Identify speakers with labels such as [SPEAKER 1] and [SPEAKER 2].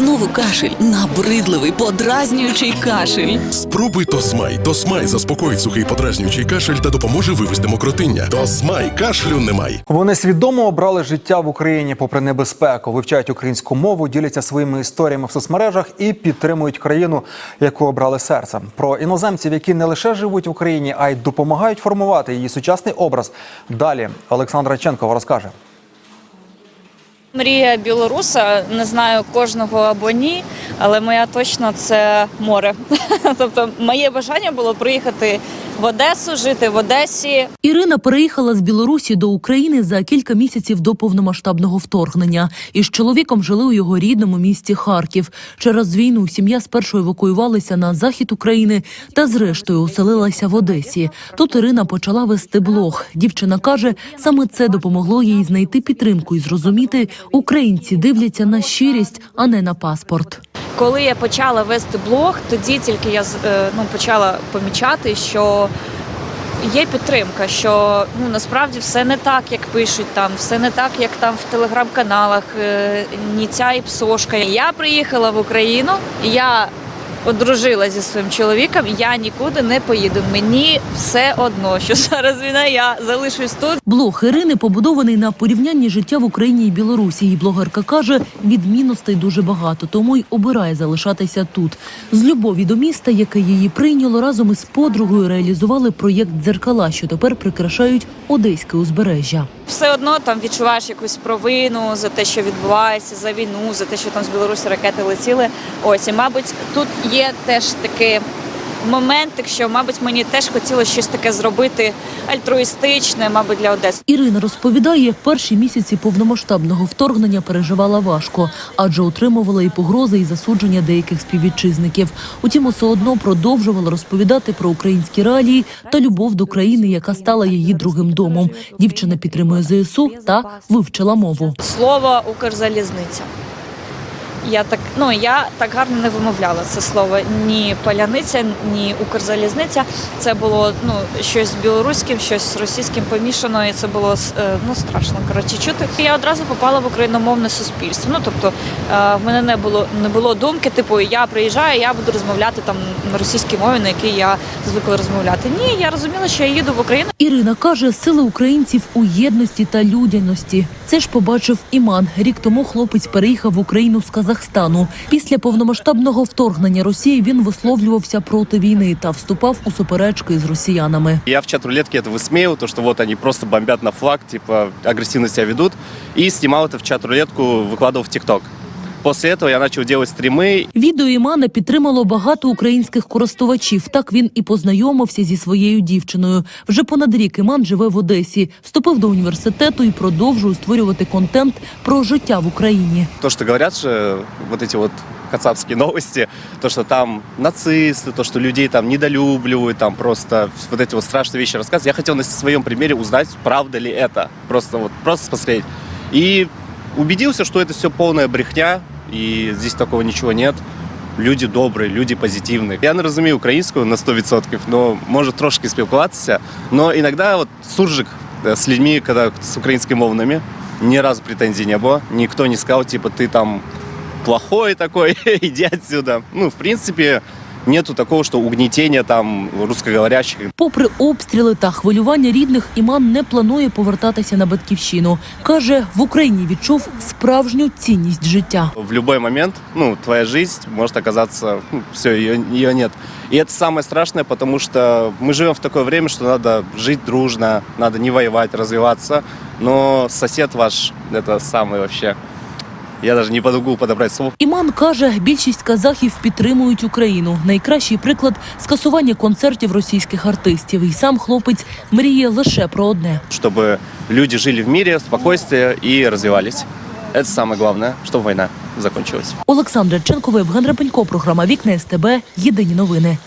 [SPEAKER 1] Знову кашель, набридливий, подразнюючий кашель.
[SPEAKER 2] Спробуй Тосмай. Тосмай заспокоїть сухий подразнюючий кашель та допоможе вивести мокротиння. Тосмай кашлю немає.
[SPEAKER 3] Вони свідомо обрали життя в Україні попри небезпеку, вивчають українську мову, діляться своїми історіями в соцмережах і підтримують країну, яку обрали серцем. Про іноземців, які не лише живуть в Україні, а й допомагають формувати її сучасний образ. Далі Олександра Ченкова розкаже.
[SPEAKER 4] Мрія білоруса, не знаю кожного або ні, але моя точно це море. Тобто, моє бажання було приїхати в Одесу, жити в Одесі.
[SPEAKER 5] Ірина переїхала з Білорусі до України за кілька місяців до повномасштабного вторгнення. Із чоловіком жили у його рідному місті Харків. Через війну сім'я спершу евакуювалася на захід України та зрештою оселилася в Одесі. Тут Ірина почала вести блог. Дівчина каже, саме це допомогло їй знайти підтримку і зрозуміти, українці дивляться на щирість, а не на паспорт.
[SPEAKER 4] Коли я почала вести блог, тоді тільки я е, ну, почала помічати, що є підтримка, що ну насправді все не так, як пишуть там, все не так, як там в телеграм-каналах, е, ні ця і псошка. Я приїхала в Україну, я одружилася зі своїм чоловіком. Я нікуди не поїду. Мені все одно, що зараз війна, я залишусь тут.
[SPEAKER 5] Блог Ірини побудований на порівнянні життя в Україні і Білорусі. І блогерка каже, відмінностей дуже багато, тому й обирає залишатися тут. З любові до міста, яке її прийняло, разом із подругою реалізували проєкт дзеркала, що тепер прикрашають одеське узбережжя.
[SPEAKER 4] Все одно там відчуваєш якусь провину за те, що відбувається, за війну, за те, що там з Білорусі ракети летіли. Ось і мабуть, тут є теж такий моментик, що мабуть мені теж хотілося щось таке зробити альтруїстичне, мабуть, для Одеси.
[SPEAKER 5] Ірина розповідає, перші місяці повномасштабного вторгнення переживала важко, адже отримувала і погрози, і засудження деяких співвітчизників. Утім, усе одно продовжувала розповідати про українські реалії та любов до країни, яка стала її другим домом. Дівчина підтримує ЗСУ та вивчила мову.
[SPEAKER 4] Слово Укрзалізниця. Я так ну я так гарно не вимовляла це слово. Ні паляниця, ні Укрзалізниця. Це було ну щось з білоруським, щось з російським помішано, і це було е, ну страшно коротше чути. Я одразу попала в україномовне суспільство. Ну тобто е, в мене не було не було думки, типу я приїжджаю, я буду розмовляти там на російській мові, на якій я звикла розмовляти. Ні, я розуміла, що я їду в Україну.
[SPEAKER 5] Ірина каже, сила українців у єдності та людяності. Це ж побачив Іман. Рік тому хлопець переїхав в Україну з Казахстану. Після повномасштабного вторгнення Росії він висловлювався проти війни та вступав у суперечки з росіянами.
[SPEAKER 6] Я в чат рулетке это высмеивал, то, что вот они просто бомбят на флаг, типа агрессивно себя ведут. И снимал это в чат рулетку, выкладывал в ТикТок. После этого я начал делать стримы,
[SPEAKER 5] Відео Імана підтримало багато українських користувачів. Так він і познайомився зі своєю дівчиною. Вже понад рік Іман живе в Одесі, вступив до університету і продовжує створювати контент про життя в Україні.
[SPEAKER 6] то, что говорят же, вот эти вот кацапские новости, то, что там нацисты, то, что людей там недолюбливают, там просто вот эти вот страшные вещи рассказывают. Я хотел на своем примере узнать, правда ли это. Просто вот, просто посмотреть. И убедился, что это все полная брехня, и здесь такого ничего нет. Люди добрі, люди позитивні. Я не розумію українську на 100%, но можу трошки спілкуватися. Но іноді от суржик е, з людьми, коли з українськими мовними, ні разу претензій не було. Ніхто не сказав, типу, ти там плохой такой, иди отсюда. Ну, в принципе, нету такого, что угнетения там русскоговорящих.
[SPEAKER 5] Попри обстріли та хвилювання рідних, Іман не планує повертатися на батьківщину. каже, в Україні відчув справжню цінність життя.
[SPEAKER 6] В любой момент, ну, твоя жизнь может оказаться, ну, все, ее, ее нет. И это самое страшное, потому что мы живем в такое время, что надо жить дружно, надо не воевать, развиваться. Но сосед ваш, это самый вообще... Я даже не подогу подобрать слов.
[SPEAKER 5] Іман каже, більшість казахів підтримують Україну. Найкращий приклад скасування концертів російських артистів. І сам хлопець мріє лише про одне.
[SPEAKER 6] Чтобы люди жили в мире, в спокойствии и развивались. Это самое главное, чтобы война закончилась.
[SPEAKER 5] Олександр Ченков, Євген Рапенько, програма Вікна СТБ. Єдині новини.